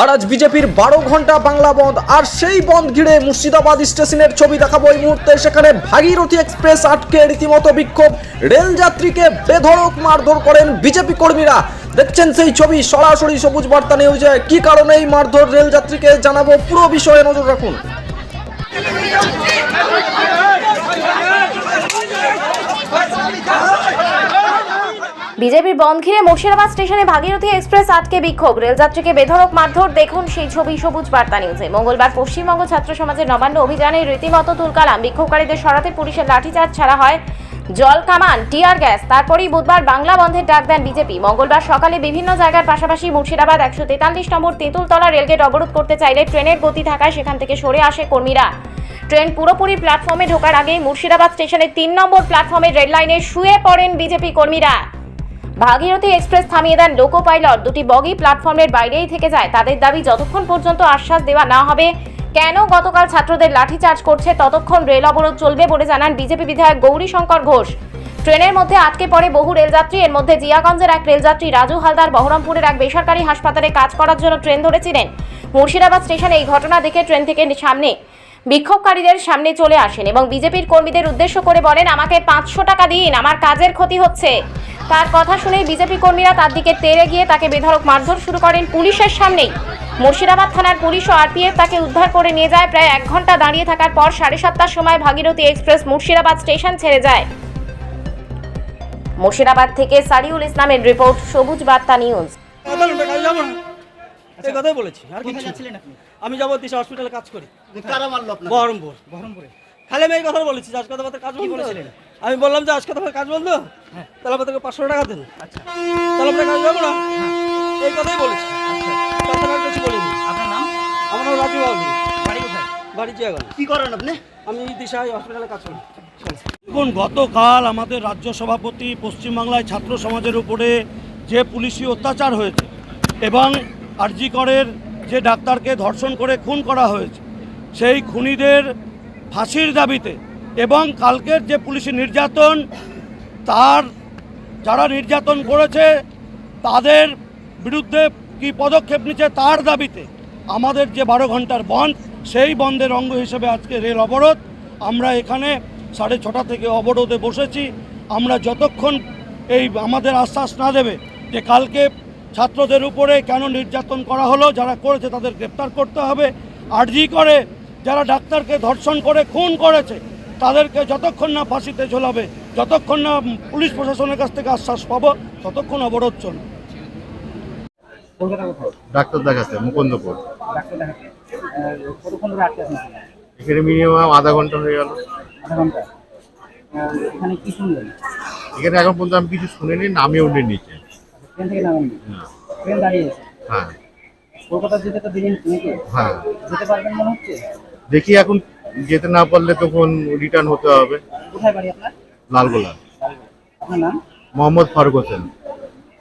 আর আজ বিজেপির বারো ঘণ্টা বাংলা বন্ধ। আর সেই বন্ধ ঘিরে মুর্শিদাবাদ স্টেশনের ছবি দেখাবো এই মুহূর্তে। সেখানে ভাগীরথী এক্সপ্রেস আটকে রীতিমতো বিক্ষোভ। রেল যাত্রীকে বেধড়ক মারধর করেন বিজেপি কর্মীরা। দেখছেন সেই ছবি, সরাসরি সবুজ বার্তা নিউজে কি কারণে এই মারধর রেল যাত্রীকে জানাব পুরো বিষয়ে নজর রাখুন। বিজেপির বন্ধ ঘিরে মুর্শিদাবাদ স্টেশনে ভাগীরথী এক্সপ্রেস আটকে বিক্ষোভ। রেলযাত্রীকে বেধরক মারধর। দেখুন সেই ছবি সবুজ বার্তা নিউজে। মঙ্গলবার পশ্চিমবঙ্গ ছাত্র সমাজের নবান্ন অভিযানে রীতিমতো তুলকালাম। বিক্ষোভকারীদের সরাতে পুলিশের লাঠিচার্জ ছাড়া হয় জল কামান, টিয়ার গ্যাস। তারপরেই বুধবার বাংলা বন্ধের ডাক দেন বিজেপি। মঙ্গলবার সকালে বিভিন্ন জায়গার পাশাপাশি মুর্শিদাবাদ একশো তেতাল্লিশ নম্বর তেঁতুলতলা রেলগেট অবরোধ করতে চাইলে ট্রেনের গতি থাকায় সেখান থেকে সরে আসে কর্মীরা। ট্রেন পুরোপুরি প্ল্যাটফর্মে ঢোকার আগেই মুর্শিদাবাদ স্টেশনের তিন নম্বর প্ল্যাটফর্মের রেল লাইনে শুয়ে পড়েন বিজেপি কর্মীরা। ভাগীরথী এক্সপ্রেস থামিয়ে দেন লোকো পাইলট দুটি বগি প্ল্যাটফর্মের বাইরেই থেকে যায়। তাদের দাবি, যতক্ষণ পর্যন্ত আশ্বাস দেওয়া না হবে, কেন গতকাল ছাত্রদের লাঠিচার্জ করছে, ততক্ষণ রেল অবরোধ চলবে বলে জানান বিজেপি বিধায়ক গৌরী শঙ্কর ঘোষ। ট্রেনের মধ্যে আটকে পড়ে বহু রেলযাত্রী। এর মধ্যে জিয়াগঞ্জের এক রেলযাত্রী, রাজু হালদার, বহরমপুরের এক বেসরকারি হাসপাতালে কাজ করার জন্য ট্রেন ধরেছিলেন। মুর্শিদাবাদ স্টেশনে এই ঘটনা দেখে ট্রেন থেকে সামনে বিক্ষোভকারীদের সামনে চলে আসেন এবং বিজেপির কর্মীদের উদ্দেশ্য করে বলেন, আমাকে পাঁচশো টাকা দিন, আমার কাজের ক্ষতি হচ্ছে। তার কথা শুনে বিজেপি কর্মীরা তার দিকে তেড়ে গিয়ে তাকে বেধড়ক মারধর শুরু করেন পুলিশের সামনেই। মুর্শিদাবাদ থানার পুলিশ ও আরপিএফ তাকে উদ্ধার করে নিয়ে যায়। প্রায় এক ঘণ্টা দাঁড়িয়ে থাকার পর সাড়ে সাতটার সময় ভাগীরথী এক্সপ্রেস মুর্শিদাবাদ স্টেশন ছেড়ে যায়। মুর্শিদাবাদ থেকে সারিউল ইসলামের রিপোর্ট সবুজ বার্তা নিউজ। কথাই বলেছি আর কিছু আমি যাব দিশা হসপিটালে কাজ করি। কারা মারলো আপনাকে? বহরমপুর। বহরমপুরে। খালি আমি এই কথা বলেছি যে আজকে কাজ আমি বললাম যে আজকে তোমার কাজ বন্ধ? তাহলে আমাদেরকে পাঁচশো টাকা দেন। তাহলে আমরা কাজ যাব না? এই কথাই বলেছি। তাছাড়া কিছু বলিনি। আপনার নাম? আমার নাম রাজু বাবু। বাড়ি কোথায়? বাড়ি জিয়াগন কি করেন আপনি? আমি হসপিটালে কাজ করি। দেখুন গতকাল আমাদের রাজ্য সভাপতি পশ্চিমবাংলায় ছাত্র সমাজের উপরে যে পুলিশি অত্যাচার হয়েছে এবং আরজিকরের যে ডাক্তারকে ধর্ষণ করে খুন করা হয়েছে সেই খুনিদের ফাঁসির দাবিতে এবং কালকের যে পুলিশি নির্যাতন, তার যারা নির্যাতন করেছে, তাদের বিরুদ্ধে কি পদক্ষেপ নিচ্ছে তার দাবিতে আমাদের যে বারো ঘণ্টার বন্ধ, সেই বন্ধের অঙ্গ হিসেবে আজকে রেল অবরোধ। আমরা এখানে সাড়ে ছটা থেকে অবরোধে বসেছি। আমরা যতক্ষণ এই আমাদের আশ্বাস না দেবে যে কালকে ছাত্রদের উপরে কেন নির্যাতন করা হলো, যারা করেছে তাদের গ্রেপ্তার করতে হবে। আর্জি করে, যারা ডাক্তারকে ধর্ষণ করে, খুন করেছে তাদেরকে যতক্ষণ না ফাঁসিতে ঝোলাবে যতক্ষণ না পুলিশ প্রশাসনের কাছ থেকে আশ্বাস পাবো ততক্ষণ অবরোধ চলবে। ডাক্তার দেখাচ্ছে মুকুন্দপুর। ডাক্তার দেখাতে আহ, কতক্ষণ ধরে আটকে আছেন এখানে? মিনিমাম আধা ঘণ্টা হয়ে গেল। এখানে এখানে এখন পর্যন্ত আমি কিছু শুনিনি নামিয়ে উঠে নিচে। ট্রেন থেকে নামেন ট্রেন দাঁড়িয়ে আছে? হ্যাঁ। কলকাতা যেতে তো দিলেন হ্যাঁ। যেতে পারবেন মনে হচ্ছে? দেখি এখন যেতে না পারলে তখন রিটার্ন হতে হবে। কোথায় বাড়ি আপনার? লালগোলা। আপনার নাম? মোহাম্মদ ফারুক হোসেন।